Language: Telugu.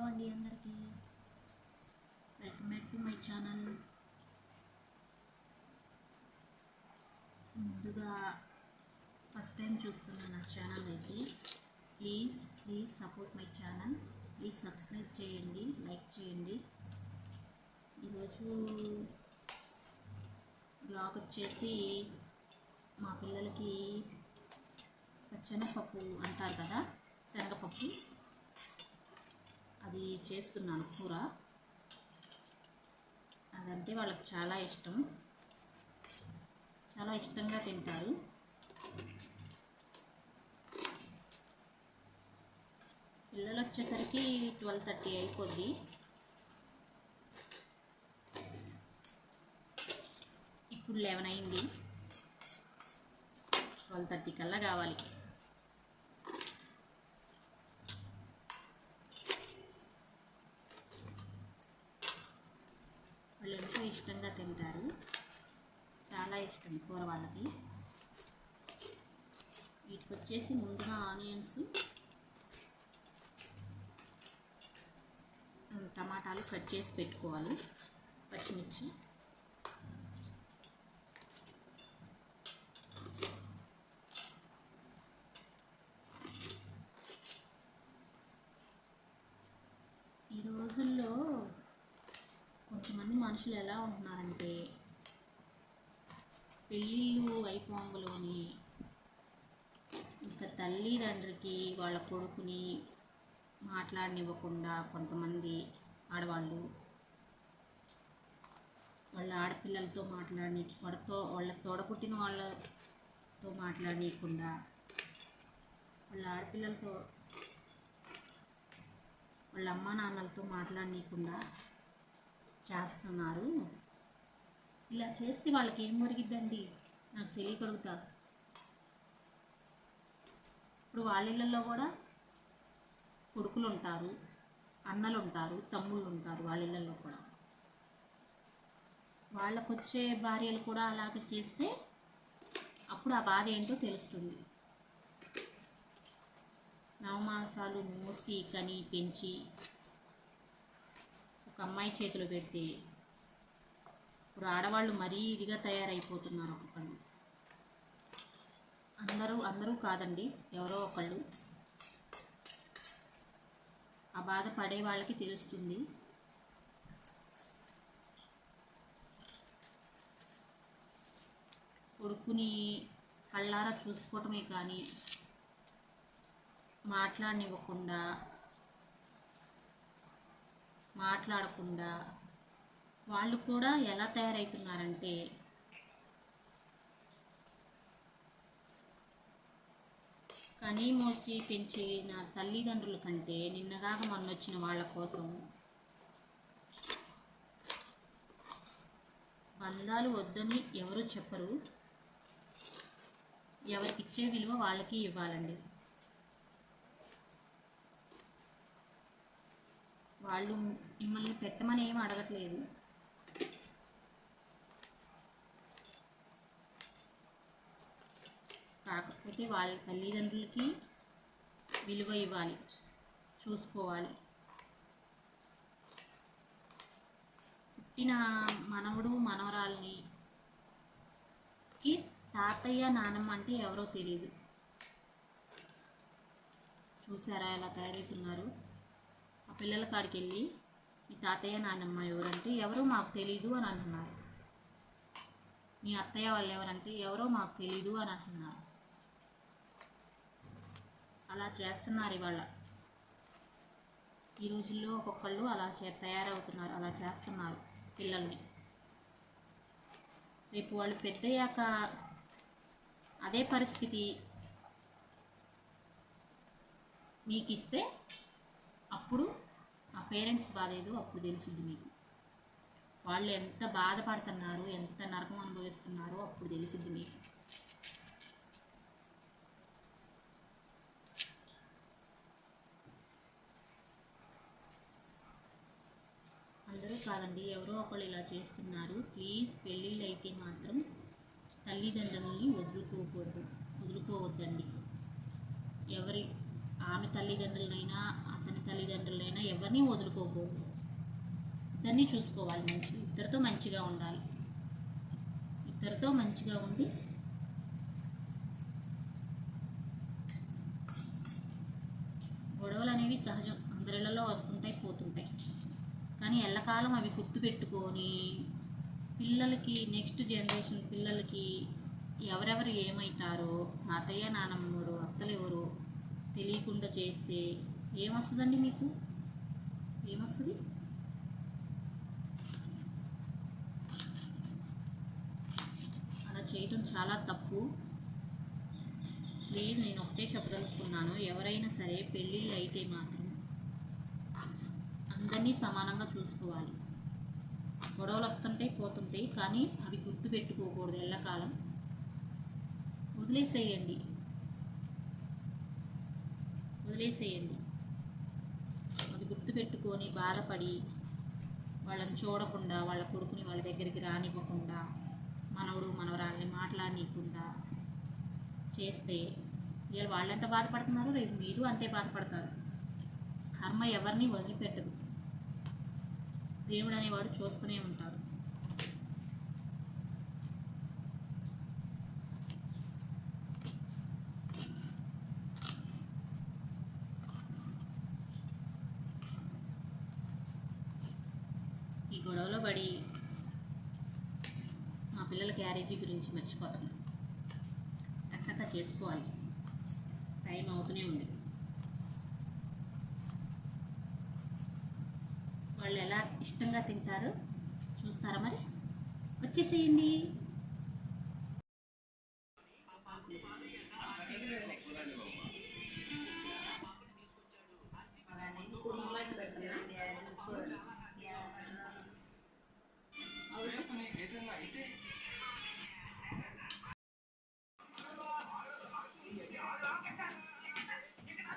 హలో అండి అందరికీ. Welcome back to my channel. ముందుగా ఫస్ట్ టైం చూస్తున్న నా ఛానల్ అయితే please please support my channel. Please subscribe చేయండి లైక్ చేయండి. ఈరోజు బ్లాగ్ వచ్చేసి మా పిల్లలకి పచ్చనపప్పు అంటారు కదా శనగపప్పు అది చేస్తున్నాను కూర. అదంటే వాళ్ళకి చాలా ఇష్టం. చాలా ఇష్టంగా తింటారు. పిల్లలు వచ్చేసరికి ట్వెల్వ్ థర్టీ అయిపోద్ది. ఇప్పుడు లెవెన్ అయింది. ట్వెల్వ్ థర్టీ కల్లా కావాలి వాళ్ళు ఎంతో ఇష్టంగా తింటారు చాలా ఇష్టం కూర వాళ్ళకి. వీటికి వచ్చేసి ముందుగా ఆనియన్స్ టమాటాలు కట్ చేసి పెట్టుకోవాలి. పచ్చిమిర్చి ఈ రోజుల్లో కొంతమంది మనుషులు ఎలా ఉంటున్నారంటే పెళ్ళిళ్ళు అయిపోంగలోని ఇంకా తల్లిదండ్రికి వాళ్ళ కొడుకుని మాట్లాడనివ్వకుండా కొంతమంది ఆడవాళ్ళు వాళ్ళ ఆడపిల్లలతో మాట్లాడి వాళ్ళతో వాళ్ళ తోడపుట్టిన వాళ్ళతో మాట్లాడనీయకుండా వాళ్ళ ఆడపిల్లలతో వాళ్ళ అమ్మ నాన్నలతో మాట్లాడనీయకుండా చేస్తున్నారు. ఇలా చేస్తే వాళ్ళకి ఏం ఒరిగిద్దండి నాకు తెలియగలుగుతా. ఇప్పుడు వాళ్ళ ఇళ్ళల్లో కూడా కొడుకులు ఉంటారు అన్నలు ఉంటారు తమ్ముళ్ళు ఉంటారు వాళ్ళ ఇళ్ళల్లో కూడా. వాళ్ళకు వచ్చే భార్యలు కూడా అలాగ చేస్తే అప్పుడు ఆ బాధ ఏంటో తెలుస్తుంది. నవమాసాలు మూసి కని పెంచి ఒక అమ్మాయి చేతిలో పెడితే ఇప్పుడు ఆడవాళ్ళు మరీ ఇదిగా తయారైపోతున్నారు ఒక్కొక్కళ్ళు అందరూ అందరూ కాదండి ఎవరో ఒకళ్ళు. ఆ బాధ పడే వాళ్ళకి తెలుస్తుంది. కొడుకుని కళ్ళారా చూసుకోవటమే కానీ మాట్లాడనివ్వకుండా మాట్లాడకుండా వాళ్ళు కూడా ఎలా తయారవుతున్నారంటే కనీ మోసి పెంచిన తల్లిదండ్రుల కంటే నిన్నగాక మొన్నొచ్చిన వాళ్ళ కోసం బంధాలు వద్దని ఎవరు చెప్పరు. ఎవరికి ఇచ్చే విలువ వాళ్ళకి ఇవ్వాలండి. వాళ్ళు మిమ్మల్ని పెట్టమని ఏం అడగట్లేదు. కాకపోతే వాళ్ళ తల్లిదండ్రులకి విలువ ఇవ్వాలి చూసుకోవాలి. పుట్టిన మనవడు మనవరాల్ని కి తాతయ్య నానమ్మ అంటే ఎవరో తెలియదు చూసారా ఎలా తయారవుతున్నారు? పిల్లల కాడికి వెళ్ళి మీ తాతయ్య నాన్నమ్మ ఎవరంటే ఎవరో మాకు తెలీదు అని అంటున్నారు మీ అత్తయ్య వాళ్ళు ఎవరంటే ఎవరో మాకు తెలీదు అని అంటున్నారు. అలా చేస్తున్నారు ఇవాళ. ఈ రోజుల్లో ఒక్కొక్కళ్ళు అలా చే తయారవుతున్నారు. అలా చేస్తున్నారు పిల్లల్ని. రేపు వాళ్ళు పెద్దయ్యాక అదే పరిస్థితి మీకు ఇస్తే పేరెంట్స్ బాధ ఏదో అప్పుడు తెలిసింది మీకు. వాళ్ళు ఎంత బాధపడుతున్నారు ఎంత నరకం అనుభవిస్తున్నారో అప్పుడు తెలిసింది మీకు. అందరూ కాదండి ఎవరో ఒకళ్ళు ఇలా చేస్తున్నారు. ప్లీజ్ పెళ్ళిళ్ళు అయితే మాత్రం తల్లిదండ్రులని వదులుకోకూడదు వదులుకోవద్దండి. ఎవరి ఆమె తల్లిదండ్రులైనా అతని తల్లిదండ్రులైనా ఎవరిని వదులుకోకూడదు ఇద్దరిని చూసుకోవాలి మంచి ఇద్దరితో మంచిగా ఉండాలి. ఇద్దరితో మంచిగా ఉండి గొడవలు అనేవి సహజం. అందరిలలో వస్తుంటాయి పోతుంటాయి. కానీ ఎల్లకాలం అవి గుర్తుపెట్టుకొని పిల్లలకి నెక్స్ట్ జనరేషన్ పిల్లలకి ఎవరెవరు ఏమవుతారో తాతయ్య నానమ్మరు అత్తలు ఎవరు తెలియకుండా చేస్తే ఏమొస్తుందండి మీకు? ఏమొస్తుంది? అలా చేయటం చాలా తప్పు. ప్లీజ్ నేను ఒకటే చెప్పదలుచుకున్నాను. ఎవరైనా సరే పెళ్ళిళ్ళు అయితే మాత్రం అందరినీ సమానంగా చూసుకోవాలి. గొడవలు వస్తుంటాయి పోతుంటాయి కానీ అవి గుర్తు పెట్టుకోకూడదు ఎల్లకాలం. వదిలేసేయండి. వదిలేసేయండి. అది గుర్తుపెట్టుకొని బాధపడి వాళ్ళని చూడకుండా వాళ్ళ కొడుకుని వాళ్ళ దగ్గరికి రానివ్వకుండా మనవడు మనవరాల్ని మాట్లాడనీయకుండా చేస్తే ఇవాళ వాళ్ళు ఎంత బాధపడుతున్నారో రేపు మీరు అంతే బాధపడతారు. కర్మ ఎవరిని వదిలిపెట్టదు. దేవుడు అనేవాడు చూస్తూనే ఉంటాడు. గొడవలో పడి మా పిల్లల క్యారేజీ గురించి మర్చిపోతున్నాను టక్కట చేసుకోవాలి. టైం అవుతూనే ఉంది. వాళ్ళు ఎలా ఇష్టంగా తింటారో చూస్తారా మరి? వచ్చేసేయండి.